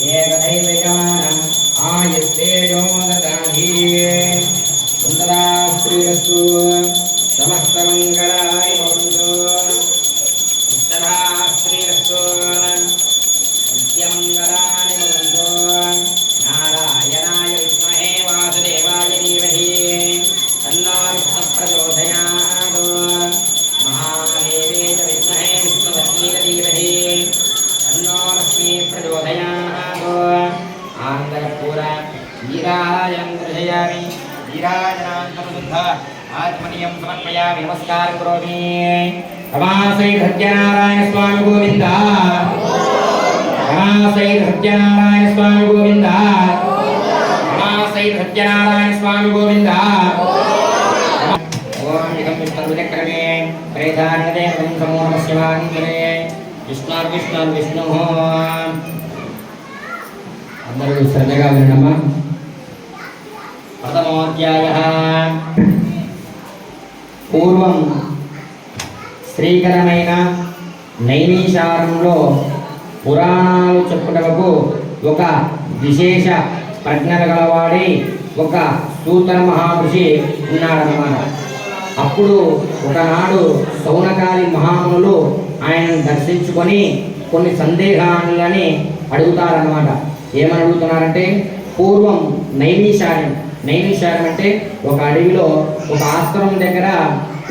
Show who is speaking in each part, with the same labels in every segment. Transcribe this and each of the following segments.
Speaker 1: ఏకదైవ యజమానం ఆయుస్తేజో సుందరా శ్రీరస్తు నమస్కారం కరోమి రమాశ్రీ సత్యనారాయణ స్వామి గోవింద రమాశ్రీ సత్యనారాయణ స్వామి గోవింద రమాశ్రీ సత్యనారాయణ స్వామి గోవింద ఓం ఇదం విష్ణుర్విచక్రమే త్రైధాన్యతే తం సమో శివాంజనే విష్ణుర్విష్ణు విష్ణు అందరూ శ్రద్ధగా వినమ్మా ప్రథమోధ్యాయ పూర్వం శ్రీకరమైన నైమిషారంలో పురాణాలు చెప్పుటకు ఒక విశేష ప్రజ్ఞలు గలవాడి ఒక సూతర మహాపురుషి ఉన్నాడనమాట అప్పుడు ఒకనాడు సౌనకాలి మహామునులు ఆయనను దర్శించుకొని కొన్ని సందేహాలని అడుగుతారనమాట ఏమని అడుగుతున్నారంటే పూర్వం నైమిషార్యం నైమిషార్యం అంటే ఒక అడవిలో ఒక ఆశ్రమం దగ్గర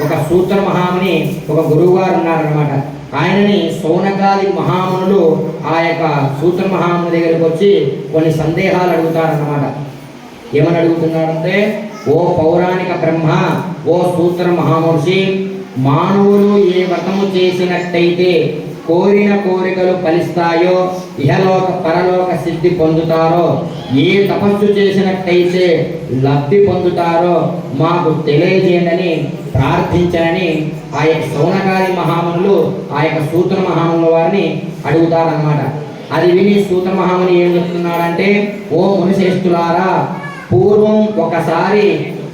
Speaker 1: ఒక సూత్ర మహాముని ఒక గురువు గారు ఉన్నారనమాట ఆయనని సౌనకాది మహామునులు ఆ యొక్క సూత్ర మహాముని దగ్గరికి వచ్చి కొన్ని సందేహాలు అడుగుతారన్నమాట. ఏమని అడుగుతున్నారంటే ఓ పౌరాణిక బ్రహ్మ ఓ సూత్ర మహామహర్షి మానవులు ఏ వ్రతము చేసినట్టయితే కోరిన కోరికలు ఫలిస్తాయో ఇహలోక పరలోక సిద్ధి పొందుతారో ఏ తపస్సు చేసినట్టయితే లబ్ధి పొందుతారో మాకు తెలియజేయండి ప్రార్థించనని ఆ యొక్క సౌనకాది మహామునులు ఆ యొక్క సూత్ర మహాముల వారిని అడుగుతారన్నమాట. అది విని సూత్ర మహాముని ఏం చెప్తున్నాడంటే ఓ మునిశ్రేష్ఠులారా పూర్వం ఒకసారి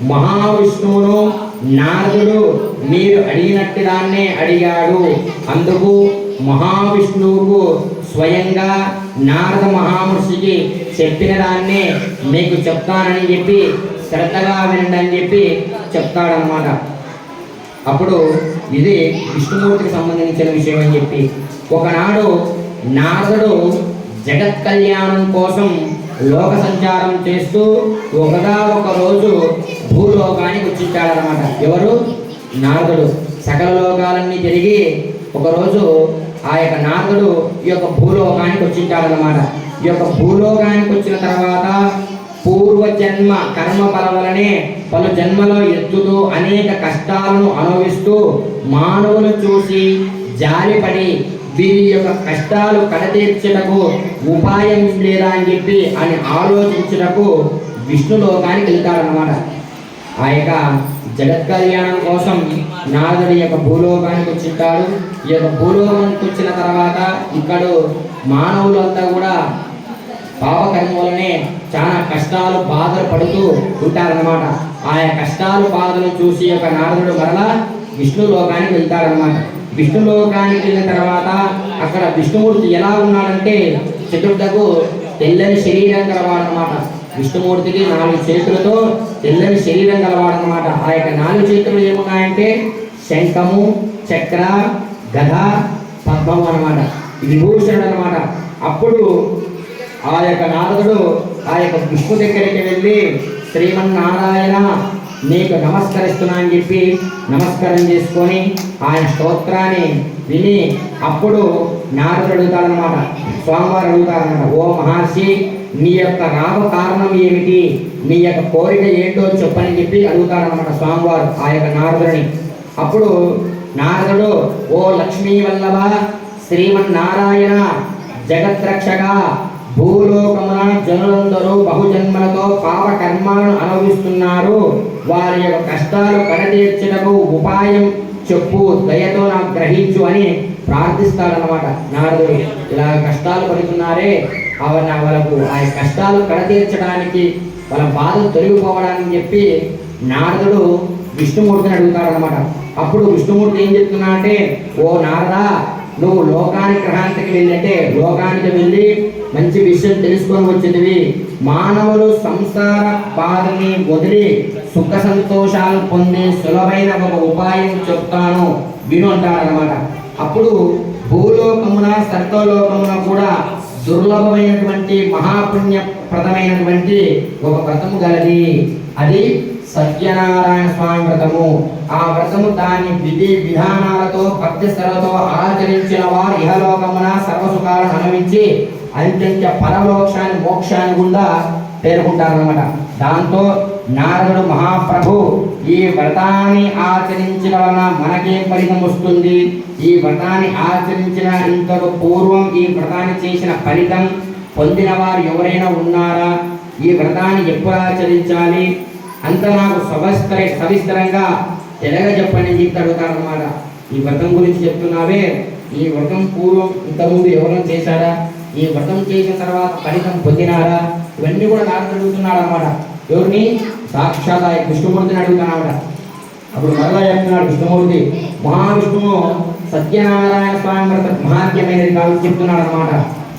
Speaker 1: మహావిష్ణువును నారదుడు మీరు అడిగినట్టు దాన్నే అడిగాడు. అందుకు మహావిష్ణువుకు స్వయంగా నారద మహామహర్షికి చెప్పిన దాన్నే మీకు చెప్తానని చెప్పి శ్రద్ధగా వినండి అని చెప్పి చెప్తాడనమాట అప్పుడు ఇది విష్ణుమూర్తికి సంబంధించిన విషయం అని చెప్పి. ఒకనాడు నారదుడు జగత్ కళ్యాణం కోసం లోక సంచారం చేస్తూ ఒకగా ఒక రోజు భూలోకానికి వచ్చింటాడనమాట ఎవరు? నారదుడు. సకల లోకాలన్నీ తిరిగి ఒకరోజు ఆ యొక్క నారదుడు ఈ యొక్క భూలోకానికి వచ్చింటాడనమాట ఈ యొక్క భూలోకానికి వచ్చిన తర్వాత పూర్వ జన్మ కర్మ బల వలనే పలు జన్మలో ఎత్తుతూ అనేక కష్టాలను అనుభవిస్తూ మానవులు చూసి జాలిపడి వీరి యొక్క కష్టాలు కడతీర్చుటకు ఉపాయం లేదా అని చెప్పి అని ఆలోచించుటకు విష్ణు లోకానికి వెళ్తాడనమాట ఆ యొక్క జగత్ కళ్యాణం కోసం నారదుడు యొక్క భూలోకానికి వచ్చింటాడు. ఈ యొక్క భూలోకానికి వచ్చిన తర్వాత ఇక్కడ మానవులంతా కూడా పాపకర్మ వలనే చాలా కష్టాలు బాధలు పడుతూ ఉంటారనమాట ఆయా కష్టాలు బాధలు చూసి యొక్క నారదుడు మరలా విష్ణు లోకానికి వెళ్తాడనమాట విష్ణు లోకానికి వెళ్ళిన తర్వాత అక్కడ విష్ణుమూర్తి ఎలా ఉన్నాడంటే చతుర్థకు తెల్లని శరీరం కలవాడనమాట విష్ణుమూర్తికి నాలుగు చేతులతో తెల్లని శరీరం గలవాడనమాట ఆ యొక్క నాలుగు చేతులు ఏమున్నాయంటే శంఖము చక్ర గద పద్మం ఇది విభూషణుడు అనమాట అప్పుడు ఆ యొక్క నారదుడు ఆ యొక్క విష్ణు దగ్గరికి వెళ్ళి శ్రీమన్నారాయణ నీకు నమస్కరిస్తున్నా అని చెప్పి నమస్కారం చేసుకొని ఆయన స్తోత్రాన్ని విని అప్పుడు నారదుడు అడుగుతాడనమాట స్వామివారు అడుగుతారనమాట ఓ మహర్షి నీ యొక్క రామ కారణం ఏమిటి? నీ యొక్క కోరిక ఏంటో చెప్పని చెప్పి అడుగుతాడనమాట స్వామివారు ఆ యొక్క నారదుని అప్పుడు నారదుడు ఓ లక్ష్మీ వల్లభ శ్రీమన్నారాయణ జగత్రక్షగా భూలోకమున జనులందరూ బహుజన్మలతో పాప కర్మాలను అనుభవిస్తున్నారు. వారి యొక్క కష్టాలు కడతీర్చుటకు ఉపాయం చెప్పు దయతో నాకు గ్రహించు అని ప్రార్థిస్తాడనమాట నాడు ఇలా కష్టాలు పడుతున్నారే అవన్న వాళ్ళకు ఆ కష్టాలు కడతీర్చడానికి వాళ్ళ బాధలు తొలగిపోవడానికి చెప్పి నారదుడు విష్ణుమూర్తిని అడుగుతాడనమాట అప్పుడు విష్ణుమూర్తి ఏం చెప్తున్నా అంటే ఓ నారదా నువ్వు లోకానికి గ్రహాంతకి వెళ్ళంటే లోకానికి వెళ్ళి మంచి విషయం తెలుసుకొని వచ్చినవి. మానవులు సంసార బాధని వదిలి సుఖ సంతోషాలు పొందే సులభైన ఒక ఉపాయం చెప్తాను. విను అంటాడనమాట అప్పుడు భూలోకమున సర్వలోకమున కూడా దుర్లభమైనటువంటి మహాపుణ్యప్రదమైనటువంటి ఒక వ్రతము గలది. అది సత్యనారాయణ స్వామి వ్రతము. ఆ వ్రతము దాని విధి విధానాలతో భక్తి ఆచరించిన వారు ఇహలోకమున సర్వసుఖాలను అనుభవించి అంత్యంత పరమోక్షాన్ని మోక్షాన్ని గుండా పేర్కొంటారనమాట దాంతో నారదుడు మహాప్రభు ఈ వ్రతాన్ని ఆచరించడం వలన మనకేం ఫలితం వస్తుంది? ఈ వ్రతాన్ని ఆచరించిన ఇంతకు పూర్వం ఈ వ్రతాన్ని చేసిన ఫలితం పొందిన వారు ఎవరైనా ఉన్నారా? ఈ వ్రతాన్ని ఎప్పుడు ఆచరించాలి? అంత నాకు సవిస్తర సవిస్తరంగా తెలగ చెప్పండి అని చెప్పి అడుగుతారనమాట ఈ వ్రతం గురించి చెప్తున్నావే. ఈ వ్రతం పూర్వం ఇంతకుముందు ఎవరైనా చేశారా? ఈ వ్రతం చేసిన తర్వాత ఫలితం పొందినారా? ఇవన్నీ కూడా నాకు అడుగుతున్నాడు అనమాట ఎవరిని? సాక్షాత్ ఆయన కృష్ణమూర్తిని అడుగుతున్నాడు అప్పుడు మరలా చెప్తున్నాడు కృష్ణమూర్తి మహావిష్ణువు సత్యనారాయణ స్వామి వ్రత మహాత్యమైనది కాదు చెప్తున్నాడు అనమాట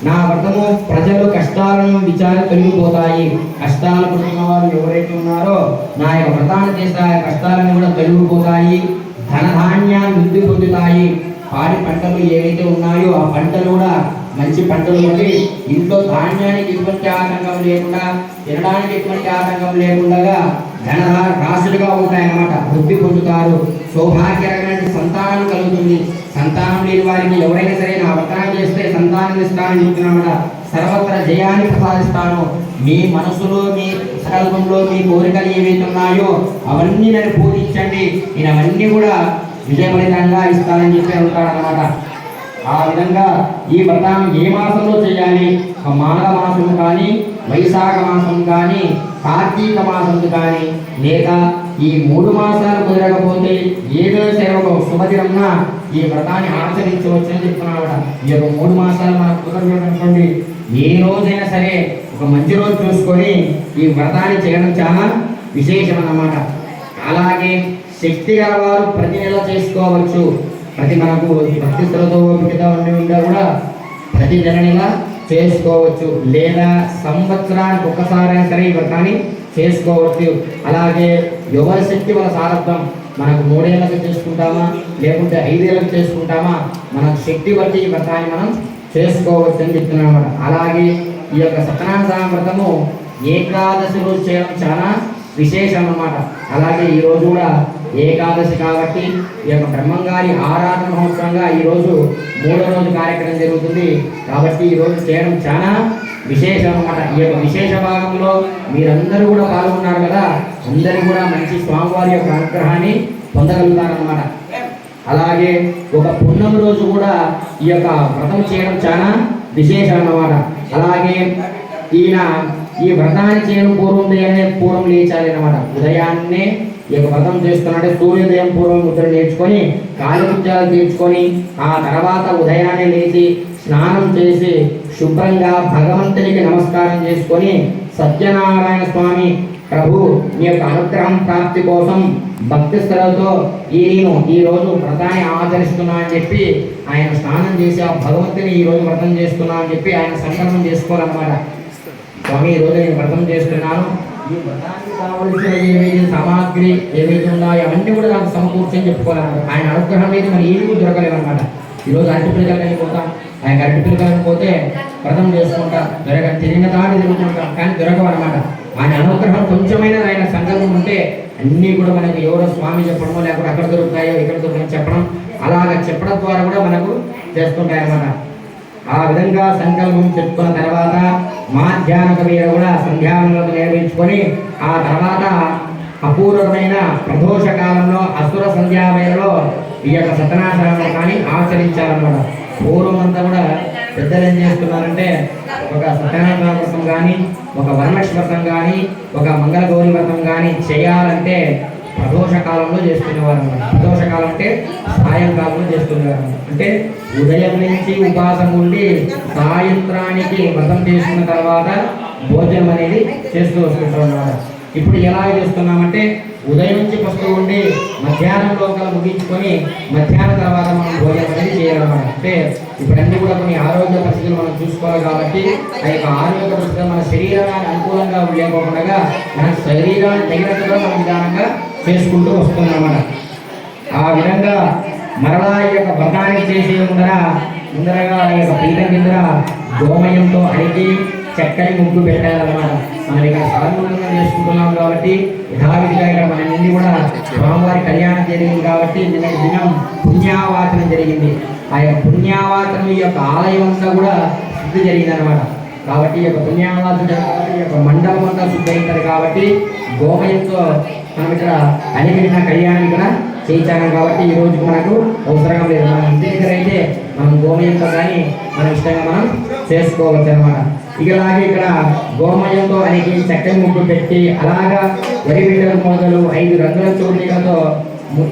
Speaker 1: నా వ్రతము ప్రజలు కష్టాలను విచార తొలగిపోతాయి. కష్టాలు పడుతున్న వారు ఎవరైతే ఉన్నారో నా యొక్క వ్రతాన్ని చేస్తే కష్టాలను కూడా తొలగిపోతాయి. ధనధాన్యాలు వృద్ధి పొందుతాయి. పాడి పంటలు ఏవైతే ఉన్నాయో ఆ పంటలు కూడా మంచి పంటలు ఉండి ఇంట్లో ధాన్యానికి ఎటువంటి ఆటంకం లేకుండా తినడానికి ఎటువంటి ఆటంకం లేకుండా ధన రాశులుగా ఉంటాయన్నమాట. వృద్ధి పొందుతారు. సౌభాగ్యకరమైన సంతానం కలుగుతుంది. సంతానం లేని వారికి ఎవరైనా సరే నా అవతారం చేస్తే సంతానం ఇస్తానని చెప్తున్నామట. సర్వత్ర జయాన్ని ప్రసాదిస్తాను. మీ మనసులో మీ సంకల్పంలో మీ కోరికలు ఏవైతే ఉన్నాయో అవన్నీ నన్ను పూజించండి. నేను అవన్నీ కూడా విజయపడితంగా ఇస్తానని చెప్పి ఉంటాడనమాట ఆ విధంగా ఈ వ్రతాన్ని ఏ మాసంలో చేయాలి? ఒక మాఘ మాసం కానీ వైశాఖ మాసం కానీ కార్తీక మాసం కానీ. లేక ఈ మూడు మాసాలు కుదరకపోతే ఏదో సరే ఒక శుభదినంన ఈ వ్రతాన్ని ఆచరించవచ్చని చెప్తున్నాడు ఈ యొక్క మూడు మాసాలు మనకు కుదరలేదనుకోండి ఏ రోజైనా సరే ఒక మంచి రోజు చూసుకొని ఈ వ్రతాన్ని చేయడం చాలా విశేషం అన్నమాట అలాగే శక్తి గలవారు ప్రతి నెల చేసుకోవచ్చు. ప్రతి మనకు భక్తి శ్రద్ధతో ఉండి ఉండా కూడా ప్రతి జననిగా చేసుకోవచ్చు. లేదా సంవత్సరానికి ఒక్కసారైనా సరే ఈ వ్రతాన్ని చేసుకోవచ్చు. అలాగే ఎవరి శక్తి వాళ్ళ సారథ్యం మనకు మూడేళ్ళకి చేసుకుంటామా? లేకుంటే ఐదేళ్ళకి చేసుకుంటామా? మన శక్తి బట్టి ఈ వ్రతాన్ని మనం చేసుకోవచ్చు అని చెప్తున్నాం అలాగే ఈ యొక్క సత్యనారాయణ వ్రతము ఏకాదశి రోజు చేయడం చాలా విశేషం అన్నమాట. అలాగే ఈరోజు కూడా ఏకాదశి కాబట్టి ఈ యొక్క బ్రహ్మంగారి ఆరాధన మహోత్సవంగా ఈ రోజు మూడో రోజు కార్యక్రమం జరుగుతుంది. కాబట్టి ఈ రోజు చేయడం చాలా విశేషం అన్నమాట. ఈ యొక్క విశేష భాగంలో మీరందరూ కూడా పాల్గొన్నారు కదా? అందరూ కూడా మంచి స్వామివారి యొక్క అనుగ్రహాన్ని పొందగలుగుతారన్నమాట. అలాగే ఒక పుణ్యం రోజు కూడా ఈ యొక్క వ్రతం చేయడం చాలా విశేషం అన్నమాట. అలాగే ఈయన ఈ వ్రతాన్ని చేయడం పూర్వం ఉదయాన్నే పూర్వం లేచాలి అన్నమాట. ఉదయాన్నే ఈ యొక్క వ్రతం చేస్తున్నాడే సూర్యోదయం పూర్వం ముద్ర నేర్చుకొని కాలకృత్యాలు తీర్చుకొని ఆ తర్వాత ఉదయాన్నే లేచి స్నానం చేసి శుభ్రంగా భగవంతునికి నమస్కారం చేసుకొని సత్యనారాయణ స్వామి ప్రభు మీ యొక్క అనుగ్రహం ప్రాప్తి కోసం భక్తి స్థలతో ఈ నేను ఈ రోజు వ్రతాన్ని ఆచరిస్తున్నా అని చెప్పి ఆయన స్నానం చేసి ఆ భగవంతుని ఈ రోజు వ్రతం చేస్తున్నా అని చెప్పి ఆయన సంకల్పం చేసుకోవాలన్నమాట. స్వామి ఈరోజు నేను వ్రతం చేస్తున్నాను. ఈ వ్రతానికి కావలసిన ఏవైతే సామాగ్రి ఏవైతే ఉన్నాయో అవన్నీ కూడా నాకు సమకూర్చని చెప్పుకోవాలన్నమాట. ఆయన అనుగ్రహం అయితే మరి ఏమీ కూడా దొరకలేదు అనమాట ఈరోజు అరటి పిల్లకాయలు పోతాం ఆయన అరటి పిల్లకాయలు పోతే వ్రతం చేసుకుంటా దొరక తిరిగిన దాన్ని తిరుగుతుంటాం కానీ దొరకవన్నమాట. ఆయన అనుగ్రహం కొంచెమైనా ఆయన సంకల్పం ఉంటే అన్నీ కూడా మనకు ఎవరో స్వామి చెప్పడమో లేకపోతే అక్కడ దొరుకుతాయో ఇక్కడ దొరుకుతాయో చెప్పడం అలాగ చెప్పడం ద్వారా కూడా మనకు చేస్తుంటాయి అన్నమాట ఆ విధంగా సంకల్పం చెప్పుకున్న తర్వాత మాధ్యాహ్నక మీద కూడా సంధ్యావనంలో నిర్వహించుకొని ఆ తర్వాత అపూర్వమైన ప్రదోష కాలంలో అసుర సంధ్యావేళలో ఈ యొక్క సత్యనారాయణ కానీ ఆచరించాలన్నమాట పూర్వం అంతా కూడా పెద్దలు ఏం చేస్తున్నారంటే ఒక సత్యనారాయణ వ్రతం కానీ ఒక వరలక్ష్మి వ్రతం కానీ ఒక మంగళగౌరి వ్రతం కానీ చేయాలంటే ప్రదోష కాలంలో చేస్తున్నవారు ప్రదోష కాలం అంటే సాయంకాలంలో చేస్తున్నవారు అంటే ఉదయం నుంచి ఉపాసం ఉండి సాయంత్రానికి వ్రతం చేసుకున్న తర్వాత భోజనం అనేది చేస్తూ వస్తుంటారు అన్నమాట ఇప్పుడు ఎలా చేస్తున్నామంటే ఉదయం నుంచి వస్తూ ఉండి మధ్యాహ్నం లోపల ముగించుకొని మధ్యాహ్నం తర్వాత మనం భోజనం అనేది చేయాలన్నమాట అంటే ఇప్పుడన్నీ కూడా కొన్ని ఆరోగ్య పరిస్థితులు మనం చూసుకోవాలి కాబట్టి ఆ యొక్క ఆరోగ్య పరిస్థితులు మన శరీరానికి అనుకూలంగా లేకోకుండా మన శరీరాన్ని తగినట్టుగా మన విధానంగా చేసుకుంటూ వస్తుందన్నమాట ఆ విధంగా మరలా ఈ యొక్క వ్రతానికి చేసే ముందర ముందరగా ఈ యొక్క పీఠం కింద గోమయంతో అడిగి చక్కని ముగ్గు పెట్టాలన్నమాట. మనం ఇక్కడ సాధారణంగా చేసుకుంటున్నాం కాబట్టి యథావిధిగా ఇక్కడ మన నుండి కూడా స్వామివారి కళ్యాణం జరిగింది కాబట్టి నిన్న దినం పుణ్యావాచనం జరిగింది. ఆ యొక్క పుణ్యావాచనం ఈ యొక్క ఆలయం అంతా కూడా శుద్ధి జరిగింది అనమాట కాబట్టి ఈ యొక్క పుణ్యావాచన ఈ యొక్క మండలం అంతా శుద్ధి అవుతుంది కాబట్టి గోమయంతో మనం ఇక్కడ అలిగిన కళ్యాణం ఇక్కడ చేయించాను కాబట్టి ఈ రోజు మనకు అవసరం లేదు. మన ఇంటి దగ్గర అయితే మనం గోమయంతో కానీ మన ఇష్టంగా మనం చేసుకోవచ్చు అనమాట ఇలాగే ఇక్కడ గోమయంతో అనేక చక్కని ముగ్గు పెట్టి అలాగా వరి బిడ్డలు మొదలు ఐదు రంగుల చూడీలతో ము-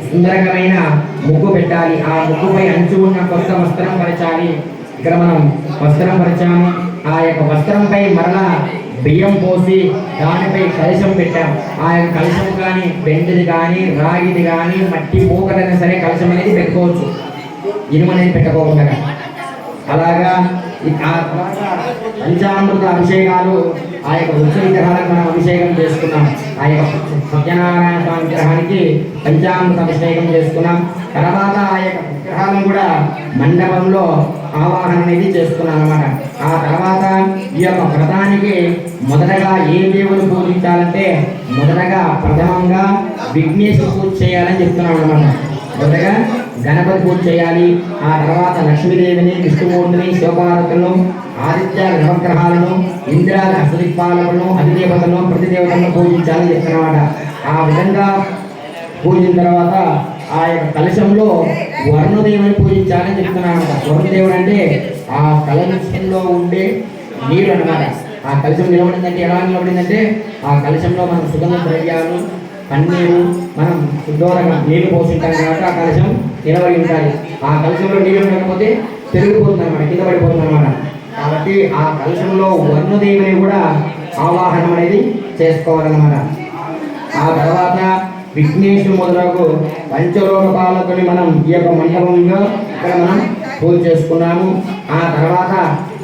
Speaker 1: ముగ్గు పెట్టాలి. ఆ ముగ్గుపై అంచు ఉన్న కొత్త వస్త్రం పరచాలి ఇక్కడ మనం వస్త్రం పరిచాము ఆ యొక్క వస్త్రంపై మరలా బియ్యం పోసి దానిపై కలశం పెట్టాం. ఆ యొక్క కలశం కానీ బెండిది కానీ రాగిది కానీ మట్టి మూకటైనా సరే కలశం అనేది పెట్టుకోవచ్చు. ఇనుము అనేది పెట్టుకోకుండా. అలాగా ఆ తర్వాత పంచామృత అభిషేకాలు ఆ యొక్క వృక్ష విగ్రహాలకు మనం అభిషేకం చేసుకున్నాం. ఆ యొక్క సత్యనారాయణ స్వామి విగ్రహానికి పంచామృత అభిషేకం చేసుకున్నాం. తర్వాత ఆ యొక్క విగ్రహాలను కూడా మండపంలో ఆవాహన అనేది చేసుకున్నాం అనమాట ఆ తర్వాత ఈ యొక్క వ్రతానికి మొదటగా ఏ దేవుని పూజించాలంటే మొదటగా ప్రథమంగా విఘ్నేశ్వర పూజ చేయాలని చెప్తున్నాం అనమాట మొదటగా గణపతి పూజ చేయాలి ఆ తర్వాత లక్ష్మీదేవిని కృష్ణమూర్తిని శివపార్వతులను ఆదిత్య నవగ్రహాలను ఇంద్రాది అష్టదిక్పాలకులను అధిదేవతలను ప్రతిదేవతలను పూజించాలని చెప్తున్నమాట ఆ విధంగా పూజిన తర్వాత ఆ యొక్క కలశంలో వరుణదేవుని పూజించాలని చెప్తున్నాను వరుణదేవుడు అంటే ఆ కలశంలో ఉండే నీరు అన్నమాట. ఆ కలశం నిలబడిందంటే ఎలా నిలబడిందంటే ఆ కలశంలో మనం సుగంధ ద్రవ్యాలు కన్నీరు మనం శుద్ధోరంగా నీళ్ళు పోసుంటాం కాబట్టి ఆ కలశం నిలబడి ఉండాలి. ఆ కలశంలో నీళ్ళు ఉండకపోతే పెరిగిపోతుంది అనమాట కింద పడిపోతుంది అనమాట కాబట్టి ఆ కలశంలో వరుణదేవుని కూడా ఆవాహనం అనేది చేసుకోవాలన్నమాట. ఆ తర్వాత విఘ్నేశు మొదలకు పంచలోక పాలకుని మనం ఈ యొక్క మండలంలో ఇక్కడ మనం పూజ చేసుకున్నాము. ఆ తర్వాత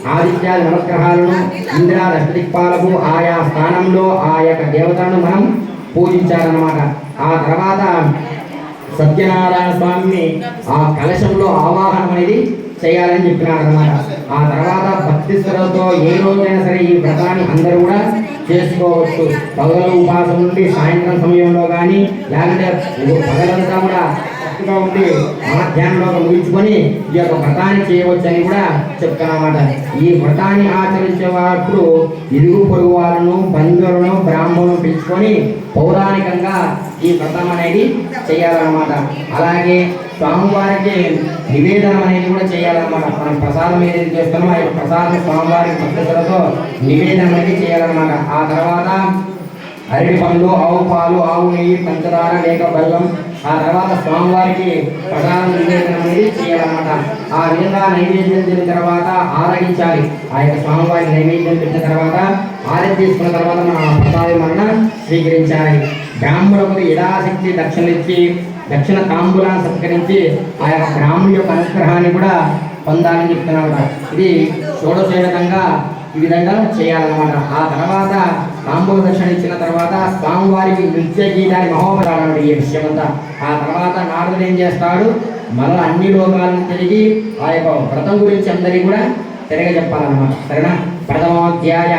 Speaker 1: ఆదిత్య నవగ్రహాలను ఇంద్రాది అష్టదిక్పాలకు ఆయా స్థానంలో ఆ యొక్క దేవతలను మనం పూజించాలన్నమాట ఆ తర్వాత సత్యనారాయణ స్వామిని ఆ కలశంలో ఆవాహనం అనేది చేయాలని చెప్పినారు అన్నమాట ఆ తర్వాత భక్తి శ్రద్ధతో ఏ రోజైనా సరే ఈ వ్రతాన్ని అందరూ కూడా చేసుకోవచ్చు. పగలు ఉపాసం నుండి సాయంత్రం సమయంలో కానీ లేకుంటే పగలంతా కూడా భక్తిగా ఉండి మాధ్యాహ్నంలో ముగించుకొని ఈ యొక్క వ్రతాన్ని చేయవచ్చని కూడా చెప్తానమాట ఈ వ్రతాన్ని ఆచరించేవాడు ఇరుగు పొరుగు వాళ్ళను బంధువులను బ్రాహ్మణులను పిలుచుకొని పౌరాణికంగా ఈ వ్రతం అనేది చేయాలన్నమాట. అలాగే స్వామివారికి నివేదనం అనేది కూడా చేయాలన్నమాట. మనం ప్రసాదం ఏదైతే చేస్తామో ఆ యొక్క ప్రసాదం స్వామివారి భక్తులతో నివేదనం అనేది చేయాలన్నమాట. ఆ తర్వాత అరటి పండ్లు ఆవు పాలు ఆవు నెయ్యి పంచదార లేక బెల్లం ఆ తర్వాత స్వామివారికి ప్రసాదం నివేదనం అనేది చేయాలన్నమాట. ఆ విధంగా నైవేద్యం చేసిన తర్వాత ఆరగించాలి ఆ యొక్క స్వామివారికి నైవేద్యం పెట్టిన తర్వాత ఆరతి తీసుకున్న తర్వాత మనం ఆ ప్రసాదం మన స్వీకరించాలి. బ్రాహ్మణులకు యథాశక్తి దక్షిణ ఇచ్చి దక్షిణ తాంబూలాన్ని సత్కరించి ఆ యొక్క బ్రాహ్మణు యొక్క అనుగ్రహాన్ని కూడా పొందాలని చెప్తున్నాడు ఇది షోడశోడకంగా ఈ విధంగా చేయాలన్నమాట. ఆ తర్వాత తాంబూల దర్శన ఇచ్చిన తర్వాత స్వామివారికి నృత్య గీతాన్ని మహోపరాడు ఈ విషయమంతా ఆ తర్వాత నారదుడు ఏం చేస్తాడు? మరలా అన్ని లోకాలను తిరిగి ఆ యొక్క వ్రతం గురించి అందరికీ కూడా తిరగ చెప్పాలన్నమాట సరేనా? ప్రథమోధ్యాయ